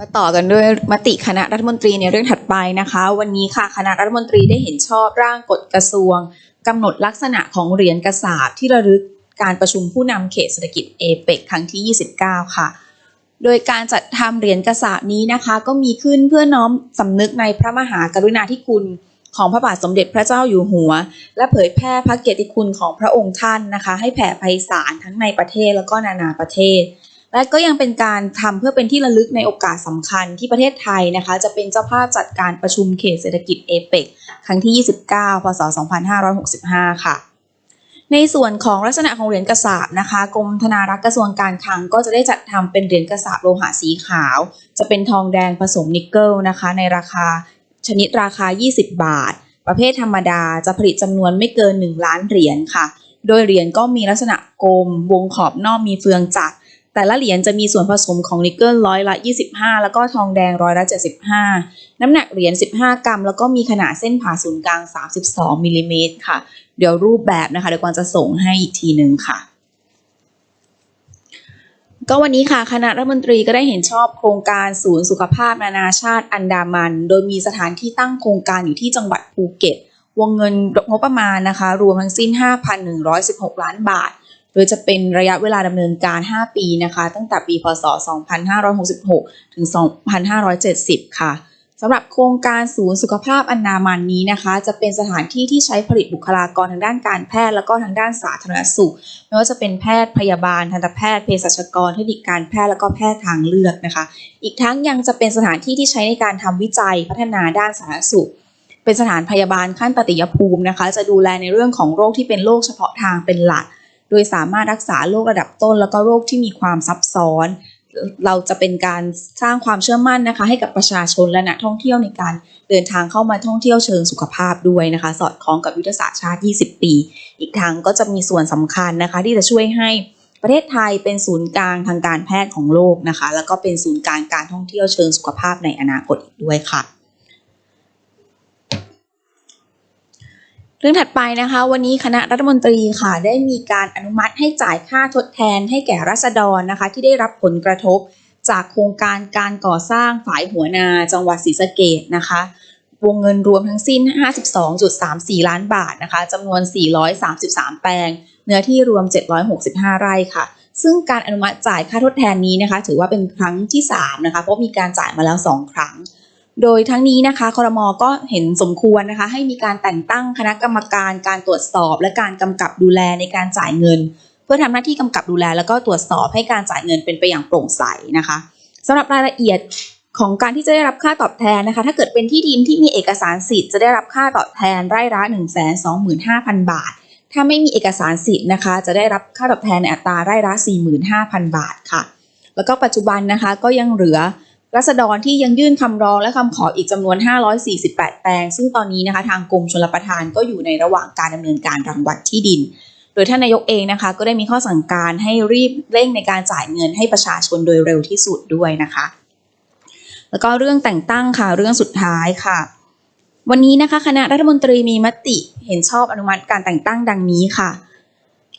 มาต่อกันด้วยมติคณะรัฐมนตรีในเรื่องถัดไปนะคะ วันนี้ค่ะคณะรัฐมนตรีได้เห็นชอบร่างกฎกระทรวงกำหนดลักษณะของเหรียญกระสาบที่ระลึกการประชุมผู้นำเขตเศรษฐกิจเอเปกครั้งที่ 29 ค่ะ โดยการจัดทำเหรียญกระสาบนี้นะคะ ก็มีขึ้นเพื่อน้อมสำนึกในพระมหากรุณาธิคุณของพระบาทสมเด็จพระเจ้าอยู่หัว และเผยแพร่พระเกียรติคุณของพระองค์ท่านนะคะ ให้แผ่ไพศาลทั้งในประเทศแล้วก็นานาประเทศ และก็ยังเป็นการทำเพื่อเป็นที่ระลึกในโอกาสสำคัญที่ประเทศไทยนะคะ จะเป็นเจ้าภาพจัดการประชุมเขตเศรษฐกิจเอเปกครั้งที่ 29 พศ 2565 ค่ะ ในส่วนของลักษณะของเหรียญกระสาบนะคะกรมธนารักษ์กระทรวงการคลังก็จะได้จัดทำเป็นเหรียญกระสาบโลหะสีขาว จะเป็นทองแดงผสมนิกเกิลนะคะ ในราคาชนิดราคา 20 บาท ประเภทธรรมดาจะผลิตจำนวนไม่เกิน 1 ล้านเหรียญค่ะ โดยเหรียญก็มีลักษณะกลม วงขอบนอกมีเฟืองจักร แต่ละเหรียญจะมีส่วนผสมของนิกเกิลร้อยละ 25 แล้วก็ทองแดงร้อยละ 75 น้ำหนักเหรียญ 15 กรัม แล้วก็มีขนาดเส้นผ่าศูนย์กลาง 32 มิลลิเมตรค่ะ เดี๋ยวรูปแบบนะคะ เดี๋ยวกวางจะส่งให้อีกทีหนึ่งค่ะก็วันนี้ค่ะคณะรัฐมนตรีก็ได้เห็นชอบโครงการศูนย์สุขภาพนานาชาติอันดามัน โดยมีสถานที่ตั้งโครงการอยู่ที่จังหวัดภูเก็ต วงเงินงบประมาณนะคะ รวมทั้งสิ้น 5,116 ล้านบาท ดยจะเป็นระยะเวลาดำเนินการ 5 ปีนะคะ ตั้งแต่ปีพศ 2566 ถึง 2570 ค่ะสำหรับโครงการศูนย์สุขภาพอนามันนี้นะคะ จะเป็นสถานที่ที่ใช้ผลิตบุคลากรทางด้านการแพทย์ แล้วก็ทางด้านสาธารณสุข ไม่ว่าจะเป็นแพทย์พยาบาลทันตแพทย์เภสัชกรเทคนิคการแพทย์แล้วก็แพทย์ทางเลือกนะคะ อีกทั้งยังจะเป็นสถานที่ที่ใช้ในการทำวิจัยพัฒนาด้านสาธารณสุข เป็นสถานพยาบาลขั้นตติยภูมินะคะ จะดูแลในเรื่องของโรคที่เป็นโรคเฉพาะทางเป็นหลัก โดยสามารถรักษาโรคระดับต้น แล้วก็โรคที่มีความซับซ้อน เราจะเป็นการสร้างความเชื่อมั่นนะคะ ให้กับประชาชนและนักท่องเที่ยวในการเดินทางเข้ามาท่องเที่ยวเชิงสุขภาพด้วยนะคะ สอดคล้องกับยุทธศาสตร์ชาติ 20 ปี อีกทั้งก็จะมีส่วนสำคัญนะคะ ที่จะช่วยให้ประเทศไทยเป็นศูนย์กลางทางการแพทย์ของโลกนะคะ แล้วก็เป็นศูนย์กลางการท่องเที่ยวเชิงสุขภาพในอนาคตอีกด้วยค่ะ เรื่องถัดไปนะคะ วันนี้คณะรัฐมนตรีค่ะได้มีการอนุมัติให้จ่ายค่าทดแทนให้แก่รัษฎรนะคะ ที่ได้รับผลกระทบ จากโครงการการก่อสร้างฝายหัวนาจังหวัดศรีสะเกดนะคะวงเงินรวมทั้งสิ้น 52.34 ล้านบาทนะคะจำนวน 433 แปลง เนื้อที่รวม 765 ไร่ค่ะ ซึ่งการอนุมัติจ่ายค่าทดแทนนี้นะคะ ถือว่าเป็นครั้งที่ 3 นะคะ เพราะมีการจ่ายมาแล้ว 2 ครั้ง โดยทั้งนี้นะคะคอรมอก็เห็นสมควรนะคะ ให้มีการแต่งตั้งคณะกรรมการการตรวจสอบ และการกำกับดูแลในการจ่ายเงิน เพื่อทำหน้าที่กำกับดูแล แล้วก็ตรวจสอบให้การจ่ายเงินเป็นไปอย่างโปร่งใสนะคะสำหรับรายละเอียดของการที่จะได้รับค่าตอบแทนนะคะ ถ้าเกิดเป็นที่ดินที่มีเอกสารสิทธิ์จะได้รับค่าตอบแทนไร่ละ1 2 5 0 0 0 บาท ถ้าไม่มีเอกสารสิทธิ์นะคะ จะได้รับค่าตอบแทนในอัตราไร่ละ45,000 บาทค่ะ แล้วก็ปัจจุบันนะคะก็ยังเหลือ รัษฎรที่ยังยื่นคำร้องและคำขออีกจำนวน 548 แปลง ซึ่งตอนนี้นะคะทางกรมชลประทานก็อยู่ในระหว่างการดำเนินการรังวัดที่ดิน โดยท่านนายกเองนะคะ ก็ได้มีข้อสั่งการให้รีบเร่งในการจ่ายเงินให้ประชาชนโดยเร็วที่สุดด้วยนะคะ แล้วก็เรื่องแต่งตั้งค่ะเรื่องสุดท้ายค่ะ วันนี้นะคะคณะรัฐมนตรีมีมติเห็นชอบอนุมัติการแต่งตั้งดังนี้ค่ะ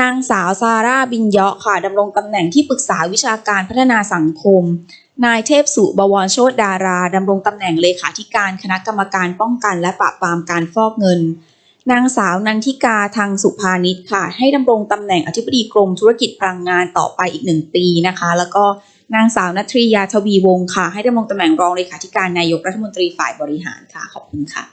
นางสาวซาร่าบินเยาะค่ะดำรงตำแหน่งที่ปรึกษาวิชาการพัฒนาสังคม นายเทพสุบวรโชตดาราดำรงตำแหน่งเลขาธิการคณะกรรมการป้องกันและปราบปรามการฟอกเงิน นางสาวนันทิกาทางสุภานิชค่ะ ให้ดำรงตำแหน่งอธิบดีกรมธุรกิจพลังงานต่อไปอีกหนึ่งปีนะคะ แล้วก็นางสาวนัทริยาทวีวงศ์ค่ะ ให้ดำรงตำแหน่งรองเลขาธิการนายกรัฐมนตรีฝ่ายบริหารค่ะ ขอบคุณค่ะ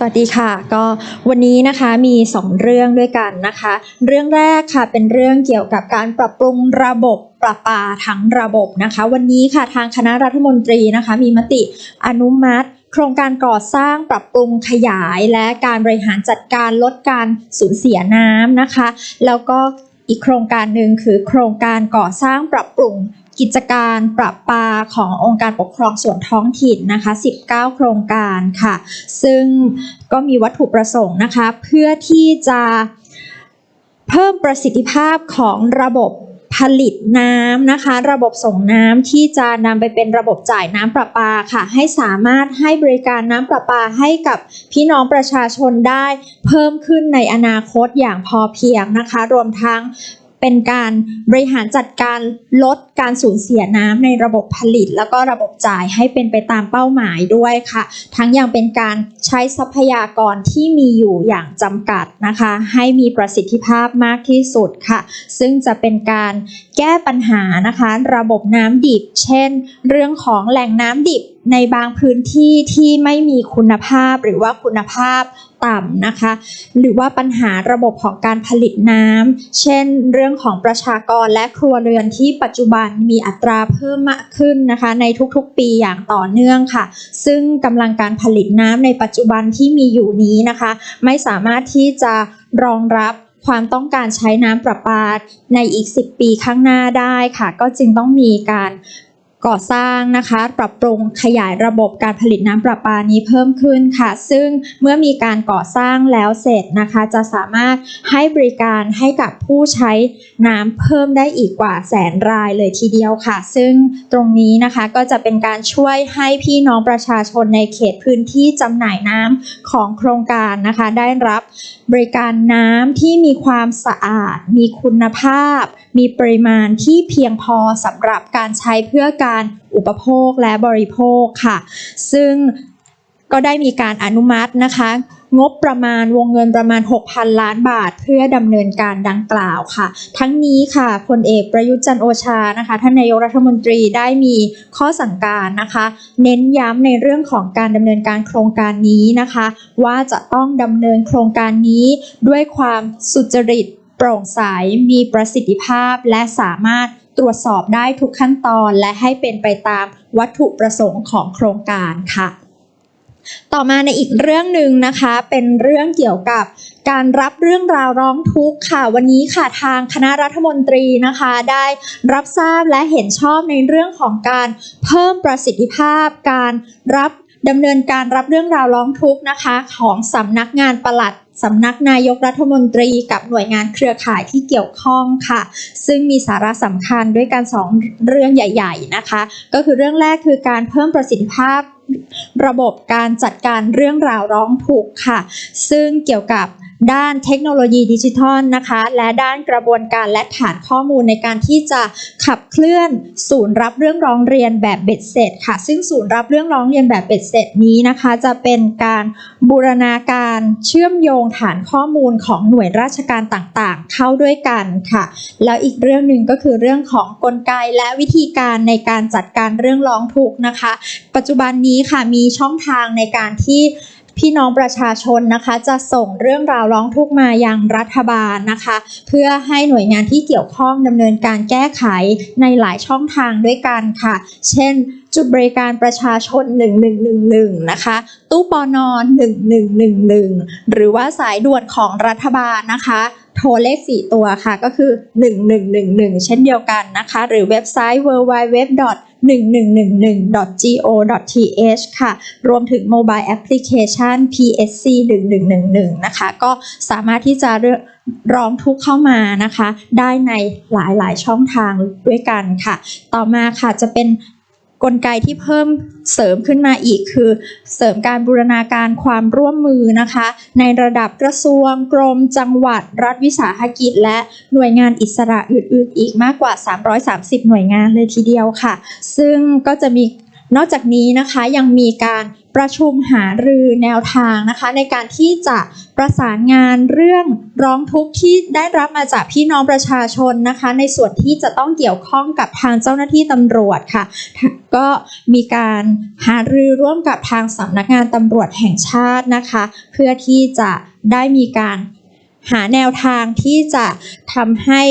สวัสดีค่ะก็วันนี้นะคะมี 2 เรื่องด้วยกันนะคะ เรื่องแรกค่ะเป็นเรื่องเกี่ยวกับการปรับปรุงระบบประปาทั้งระบบนะคะ วันนี้ค่ะทางคณะรัฐมนตรีนะคะ มีมติอนุมัติ โครงการก่อสร้างปรับปรุงขยาย และการบริหารจัดการลดการสูญเสียน้ำนะคะ แล้วก็อีกโครงการหนึ่งคือโครงการก่อสร้างปรับปรุง กิจการปรับปาขององค์การปกครองส่วนท้องถิ่นนะคะ 19 โครงการค่ะ ซึ่งก็มีวัตถุประสงค์นะคะ เพื่อที่จะเพิ่มประสิทธิภาพของระบบผลิตน้ำนะคะ ระบบส่งน้ำที่จะนำไปเป็นระบบจ่ายน้ำประปาค่ะ ให้สามารถให้บริการน้ำประปาให้กับพี่น้องประชาชนได้เพิ่มขึ้นในอนาคตอย่างพอเพียงนะคะ รวมทั้ง เป็นการบริหารจัดการลดการสูญเสียน้ำในระบบผลิต แล้วก็ระบบจ่ายให้เป็นไปตามเป้าหมายด้วยค่ะ ทั้งยังเป็นการใช้ทรัพยากรที่มีอยู่อย่างจำกัดนะคะ ให้มีประสิทธิภาพมากที่สุดค่ะ ซึ่งจะเป็นการแก้ปัญหานะคะ ระบบน้ำดิบ เช่น เรื่องของแหล่งน้ำดิบ ในบางพื้นที่ที่ไม่มีคุณภาพหรือว่าคุณภาพต่ำนะคะ หรือว่าปัญหาระบบของการผลิตน้ำ เช่น เรื่องของประชากรและครัวเรือนที่ปัจจุบันมีอัตราเพิ่มมากขึ้นนะคะ ในทุกๆปีอย่างต่อเนื่องค่ะ ซึ่งกำลังการผลิตน้ำในปัจจุบันที่มีอยู่นี้นะคะ ไม่สามารถที่จะรองรับความต้องการใช้น้ำประปาในอีก 10 ปีข้างหน้าได้ค่ะ ก็จึงต้องมีการ ก่อสร้างนะคะ ปรับปรุงขยายระบบการผลิตน้ำประปานี้เพิ่มขึ้นค่ะ ซึ่งเมื่อมีการก่อสร้างแล้วเสร็จนะคะ จะสามารถให้บริการให้กับผู้ใช้น้ำเพิ่มได้อีกกว่าแสนรายเลยทีเดียวค่ะ ซึ่งตรงนี้นะคะก็จะเป็นการช่วยให้พี่น้องประชาชนในเขตพื้นที่จำหน่ายน้ำของโครงการนะคะ ได้รับบริการน้ำที่มีความสะอาด มีคุณภาพ มีปริมาณที่เพียงพอสำหรับการใช้เพื่อการอุปโภคและบริโภคค่ะ ซึ่งก็ได้มีการอนุมัตินะคะ งบประมาณวงเงินประมาณ 6,000 ล้านบาท เพื่อดำเนินการดังกล่าวค่ะ ทั้งนี้ค่ะพลเอกประยุทธ์จันโอชานะคะท่านนายกรัฐมนตรีได้มีข้อสั่งการนะคะ เน้นย้ำในเรื่องของการดำเนินการโครงการนี้นะคะ ว่าจะต้องดำเนินโครงการนี้ด้วยความสุจริต โปร่งใส มีประสิทธิภาพ และสามารถตรวจสอบได้ทุกขั้นตอนและให้เป็นไปตามวัตถุประสงค์ของโครงการค่ะ ต่อมาในอีกเรื่องหนึ่งนะคะ เป็นเรื่องเกี่ยวกับการรับเรื่องราวร้องทุกข์ค่ะ วันนี้ค่ะทางคณะรัฐมนตรีนะคะ ได้รับทราบและเห็นชอบในเรื่องของการเพิ่มประสิทธิภาพ การรับดำเนินการรับเรื่องราวร้องทุกข์นะคะ ของสำนักงานปลัด สำนักนายกรัฐมนตรีกับหน่วยงานเครือข่ายที่เกี่ยวข้องค่ะ ซึ่งมีสาระสำคัญด้วยกันสองเรื่องใหญ่ ๆ นะคะ ก็คือเรื่องแรกคือการเพิ่มประสิทธิภาพ ระบบการจัดการเรื่องราวร้องทุกข์ค่ะ ซึ่งเกี่ยวกับด้านเทคโนโลยีดิจิทัลนะคะ และด้านกระบวนการและฐานข้อมูลในการที่จะขับเคลื่อนศูนย์รับเรื่องร้องเรียนแบบเบ็ดเสร็จค่ะ ซึ่งศูนย์รับเรื่องร้องเรียนแบบเบ็ดเสร็จนี้นะคะ จะเป็นการบูรณาการเชื่อมโยงฐานข้อมูลของหน่วยราชการต่างๆ เข้าด้วยกันค่ะ แล้วอีกเรื่องหนึ่งก็คือเรื่องของกลไกและวิธีการในการจัดการเรื่องร้องทุกข์นะคะ ปัจจุบันนี้ค่ะมีช่องทางในการที่พี่น้องประชาชนนะคะ จะส่งเรื่องราวร้องทุกข์มายังรัฐบาลนะคะ เพื่อให้หน่วยงานที่เกี่ยวข้องดำเนินการแก้ไขในหลายช่องทางด้วยกันค่ะ เช่น จุดบริการประชาชน 1111 นะคะ ตู้ปอนอน1111 หรือว่าสายด่วนของรัฐบาลนะคะ โทรเลข 4 ตัวค่ะก็คือ 1111 เช่นเดียวกันนะคะ หรือเว็บไซต์ www .1111.go.th ค่ะ รวมถึงโมบายแอปพลิเคชัน PSC 1111 นะคะ ก็สามารถที่จะร้องทุกเข้ามานะคะ ได้ในหลายๆ ช่องทางด้วยกันค่ะ ต่อมาค่ะจะเป็น กลไกที่เพิ่มเสริมขึ้นมาอีกคือ เสริมการบูรณาการความร่วมมือนะคะ ในระดับกระทรวง กรม จังหวัด รัฐวิสาหกิจ และหน่วยงานอิสระอื่นๆ อีกมากกว่า 330 หน่วยงานเลยทีเดียวค่ะ ซึ่งก็จะมีนอกจากนี้นะคะยังมีการ ประชุมหารือแนวทางนะคะ ในการที่จะประสานงานเรื่องร้องทุกข์ที่ได้รับมาจากพี่น้องประชาชนนะคะ ในส่วนที่จะต้องเกี่ยวข้องกับทางเจ้าหน้าที่ตำรวจค่ะ ก็มีการหารือร่วมกับทางสำนักงานตำรวจแห่งชาตินะคะ เพื่อที่จะได้มีการหาแนวทางที่จะทำให้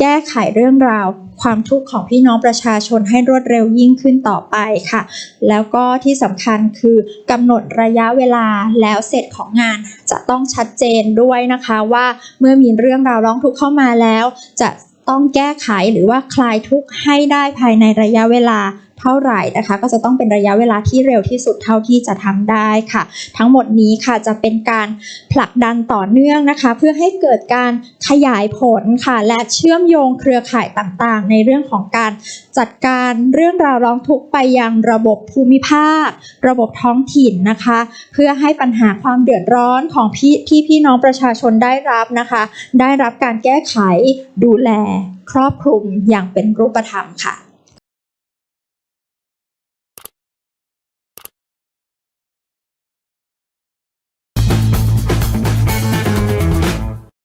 แก้ไขเรื่องราว ความทุกข์ของพี่น้องประชาชนให้รวดเร็วยิ่งขึ้นต่อไปค่ะ แล้วก็ที่สำคัญคือกำหนดระยะเวลาแล้วเสร็จของงานจะต้องชัดเจนด้วยนะคะว่าเมื่อมีเรื่องราวร้องทุกข์เข้ามาแล้ว จะต้องแก้ไขหรือว่าคลายทุกข์ให้ได้ภายในระยะเวลา เท่าไหร่นะคะ ก็จะต้องเป็นระยะเวลาที่เร็วที่สุดเท่าที่จะทำได้ค่ะ ทั้งหมดนี้ค่ะจะเป็นการผลักดันต่อเนื่องนะคะ เพื่อให้เกิดการขยายผลค่ะ และเชื่อมโยงเครือข่ายต่างๆ ในเรื่องของการจัดการเรื่องราวร้องทุกข์ไปยังระบบภูมิภาค ระบบท้องถิ่นนะคะ เพื่อให้ปัญหาความเดือดร้อนของพี่ที่พี่น้องประชาชนได้รับนะคะ ได้รับการแก้ไขดูแลครอบคลุมอย่างเป็นรูปธรรมค่ะ